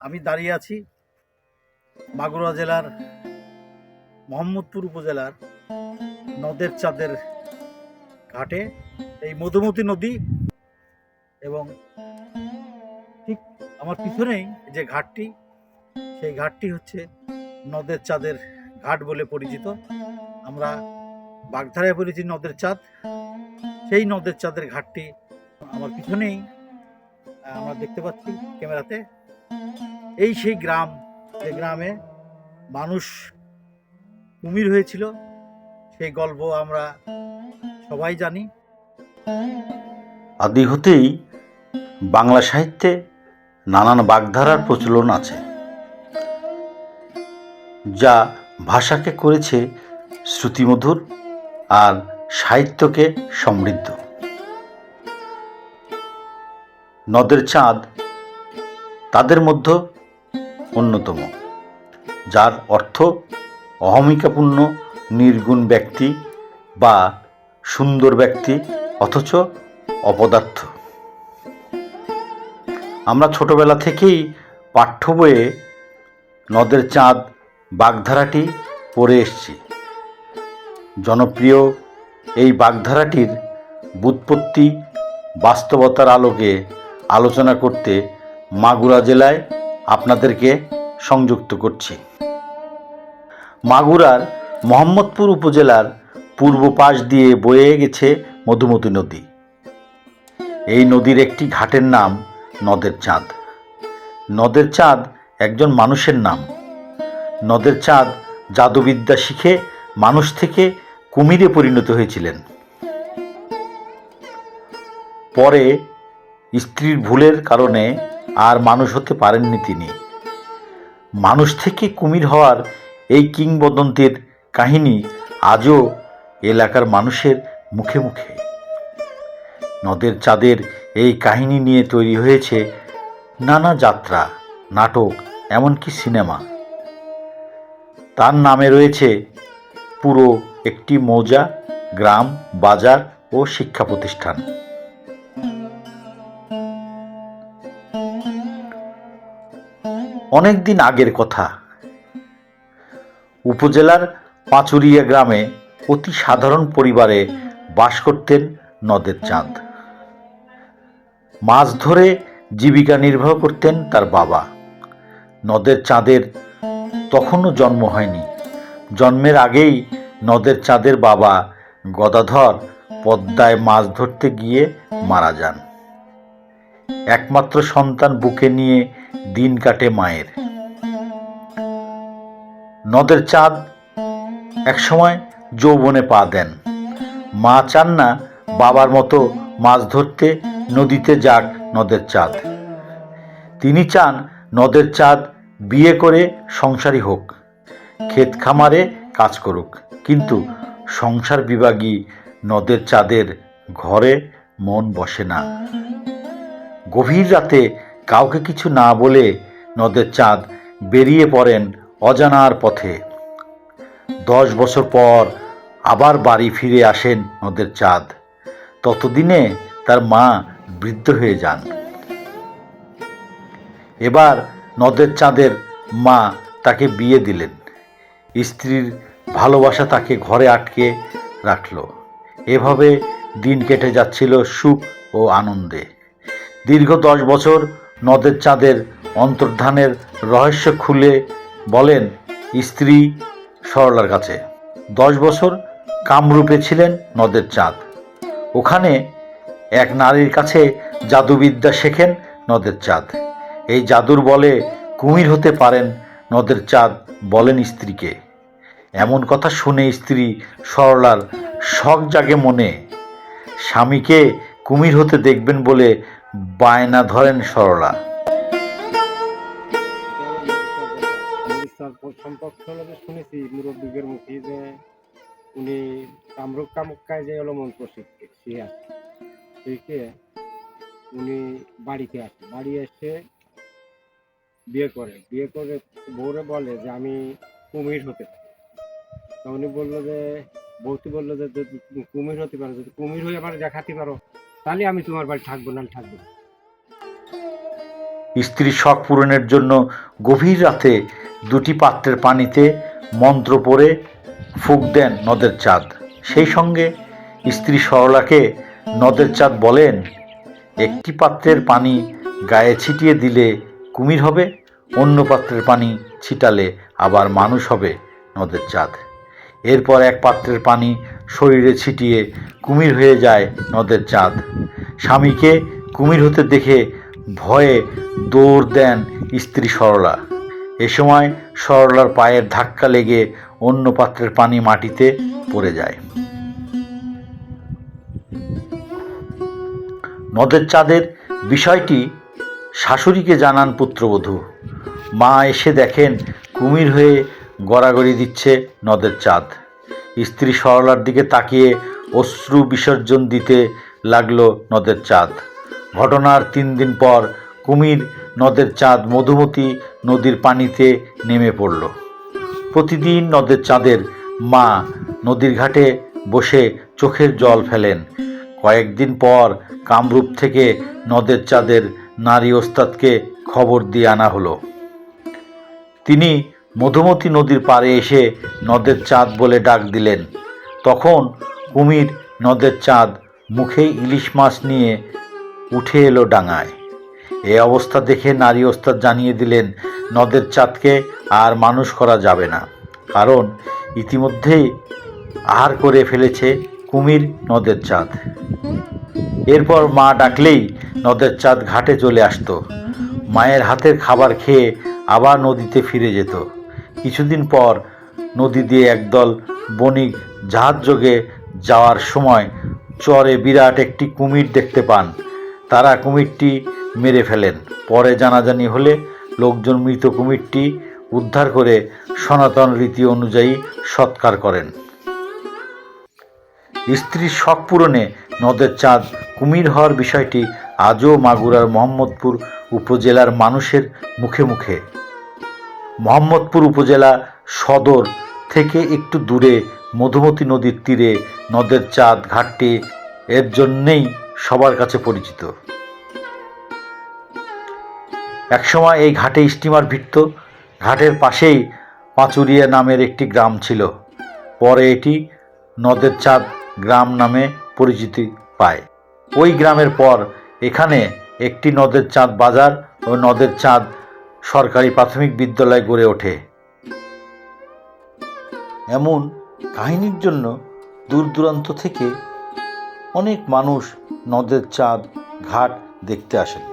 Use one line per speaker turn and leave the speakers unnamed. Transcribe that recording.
আমি দাঁড়িয়ে আছি মাগুরা জেলার মোহাম্মদপুর উপজেলার নদের চাঁদের ঘাটে, এই মধুমতি নদী এবং ঠিক আমার পিছনেই যে ঘাটটি, সেই ঘাটটি হচ্ছে নদের চাঁদের ঘাট বলে পরিচিত। আমরা বাগধারায় বলেছি নদের চাঁদ। সেই নদের চাঁদের ঘাটটি আমার পিছনেই আমরা দেখতে পাচ্ছি ক্যামেরাতে। এই সেই গ্রাম যে গ্রামে মানুষ কুমির হয়েছিল। সেই গল্প আমরা সবাই জানি।
আদি হতেই বাংলা সাহিত্যে নানান বাগধারার প্রচলন আছে, যা ভাষাকে করেছে শ্রুতিমধুর আর সাহিত্যকে সমৃদ্ধ। নদের চাঁদ তাদের মধ্যে অন্যতম, যার অর্থ অহমিকাপূর্ণ, নির্গুণ ব্যক্তি বা সুন্দর ব্যক্তি, অথচ অপদার্থ। আমরা ছোটবেলা থেকেই পাঠ্য বইয়ে নদের চাঁদ, বাগধারাটি পড়ে এসছি। জনপ্রিয় এই বাগধারাটির বুৎপত্তি বাস্তবতার আলোকে আলোচনা করতে মাগুরা জেলায় আপনাদেরকে সংযুক্ত করছি। মাগুরার মোহাম্মদপুর উপজেলার পূর্ব পাশ দিয়ে বয়ে গেছে মধুমতি নদী। এই নদীর একটি ঘাটের নাম নদের চাঁদ। নদের চাঁদ একজন মানুষের নাম। নদের চাঁদ জাদুবিদ্যা শিখে মানুষ থেকে কুমিরে পরিণত হয়েছিলেন। পরে স্ত্রীর ভুলের কারণে আর মানুষ হতে পারেননি তিনি। মানুষ থেকে কুমির হওয়ার এই কিংবদন্তির কাহিনী আজও এলাকার মানুষের মুখে মুখে। নদের চাঁদের এই কাহিনী নিয়ে তৈরি হয়েছে নানা যাত্রা, নাটক, এমনকি সিনেমা। তার নামে রয়েছে পুরো একটি মৌজা, গ্রাম, বাজার ও শিক্ষা প্রতিষ্ঠান। অনেক দিন আগের কথা। উপজেলার পাঁচুরিয়া গ্রামে অতি সাধারণ পরিবারে বাস করতেন নদের চাঁদ। মাছ ধরে জীবিকা নির্বাহ করতেন তার বাবা। নদের চাঁদের তখনও জন্ম হয়নি। জন্মের আগেই নদের চাঁদের বাবা গদাধর পদ্মায় মাছ ধরতে গিয়ে মারা যান। একমাত্র সন্তান বুকে নিয়ে দিন কাটে মায়ের। নদের চাঁদ একসময় যৌবনে পা দেন। মা চান না বাবার মতো মাছ ধরতে নদীতে যাক নদের চাঁদ। তিনি চান নদের চাঁদ বিয়ে করে সংসারী হোক, ক্ষেত খামারে কাজ করুক। কিন্তু সংসার বিভাগী নদের চাঁদের ঘরে মন বসে না। গভীর রাতে কাউকে কিছু না বলে নদের চাঁদ বেরিয়ে পড়েন অজানার পথে। দশ বছর পর আবার বাড়ি ফিরে আসেন নদের চাঁদ। ততদিনে তার মা বৃদ্ধ হয়ে যান। এবার নদের চাঁদের মা তাকে বিয়ে দিলেন। স্ত্রীর ভালোবাসা তাকে ঘরে আটকে রাখল। এভাবে দিন কেটে যাচ্ছিল সুখ ও আনন্দে। দীর্ঘ দশ বছর নদের চাঁদের অন্তর্ধানের রহস্য খুলে বলেন স্ত্রী সরলার কাছে। দশ বছর কামরূপে ছিলেন নদের চাঁদ। ওখানে এক নারীর কাছে জাদুবিদ্যা শেখেন নদের চাঁদ। এই জাদুর বলে কুমির হতে পারেন নদের চাঁদ বলেন স্ত্রীকে। এমন কথা শুনে স্ত্রী সরলার শখ জাগে মনে, স্বামীকে কুমির হতে দেখবেন বলে বায়না ধরেন সরলা।
সম্পর্ক শুনেছি, মুরব্বীদের মুখে যে উনি কামরূপ কামুকায় যে হলো মন্ত্র আছে শিখে উনি বাড়িতে আসে। বাড়ি এসে বিয়ে করে। বিয়ে করে বউরে বলে যে, আমি কুমির হতে পারি। তা উনি বলল যে বৌতি বলল যে, যদি কুমির হতে পারো, যদি কুমির হয়ে আবার দেখাতে পারো তাহলে আমি তোমার বাড়ি থাকব না থাকব।
স্ত্রীর শখ পূরণের জন্য গভীর রাতে দুটি পাত্রের পানিতে মন্ত্র পড়ে ফুঁক দেন নদের চাঁদ সেই সঙ্গে স্ত্রী সরলাকে নদের চাঁদ বলেন, একটি পাত্রের পানি গায়ে ছিটিয়ে দিলে কুমির হবে, অন্য পাত্রের পানি ছিটালে আবার মানুষ হবে নদের চাঁদ এরপর এক পাত্রের পানি শরীরে ছিটিয়ে কুমির হয়ে যায় নদের চাঁদ। স্বামীকে কুমির হতে দেখে ভয়ে দৌড় দেন স্ত্রী সরলা। এ সময় সরলার পায়ের ধাক্কা লেগে অন্য পাত্রের পানি মাটিতে পড়ে যায়। নদের চাঁদের বিষয়টি শাশুড়িকে জানান পুত্রবধূ। মা এসে দেখেন কুমির হয়ে গড়াগড়ি দিচ্ছে নদের চাঁদ। স্ত্রী সরলার দিকে তাকিয়ে অশ্রু বিসর্জন দিতে লাগল নদের চাঁদ। ঘটনার তিন দিন পর কুমির নদের চাঁদ মধুমতি নদীর পানিতে নেমে পড়ল। প্রতিদিন নদের চাঁদের মা নদীর ঘাটে বসে চোখের জল ফেলেন। কয়েকদিন পর কামরূপ থেকে নদের চাঁদের নারী ওস্তাদকে খবর দিয়ে আনা হলো। তিনি মধুমতি নদীর পাড়ে এসে নদের চাঁদ বলে ডাক দিলেন। তখন কুমির নদের চাঁদ মুখে ইলিশ মাছ নিয়ে উঠে এলো ডাঙায়। এ অবস্থা দেখে নারী ওস্তাদ জানিয়ে দিলেন, নদের চাঁদকে আর মানুষ করা যাবে না। কারণ ইতিমধ্যেই আহার করে ফেলেছে কুমির নদের চাঁদ। এরপর মা ডাকলেই নদের চাঁদ ঘাটে চলে আসতো। মায়ের হাতের খাবার খেয়ে আবার নদীতে ফিরে যেত। কিছুদিন পর নদী দিয়ে একদল বণিক জাহাজ যোগে যাওয়ার সময় চরে বিরাট একটি কুমির দেখতে পান। তারা কুমিরটি মেরে ফেলেন। পরে জানাজানি হলে লোকজন মৃত কুমিরটি উদ্ধার করে সনাতন রীতি অনুযায়ী সৎকার করেন। স্ত্রীর শখ পূরণে নদের চাঁদ কুমির হওয়ার বিষয়টি আজও মাগুরার মোহাম্মদপুর উপজেলার মানুষের মুখে মুখে। মোহাম্মদপুর উপজেলা সদর থেকে একটু দূরে মধুমতি নদীর তীরে নদের চাঁদ ঘাটটি এর জন্যেই সবার কাছে পরিচিত। একসময় এই ঘাটে স্টিমার ভিড়ত। ঘাটের পাশেই পাঁচুরিয়া নামের একটি গ্রাম ছিল। পরে এটি নদের চাঁদ গ্রাম নামে পরিচিতি পায়। ওই গ্রামের পর এখানে একটি নদের চাঁদ বাজার ও নদের চাঁদ সরকারি প্রাথমিক বিদ্যালয় গড়ে ওঠে। এমন কাহিনীর জন্য দূর দূরান্ত থেকে অনেক মানুষ নদের চাঁদ, ঘাট দেখতে আসেন।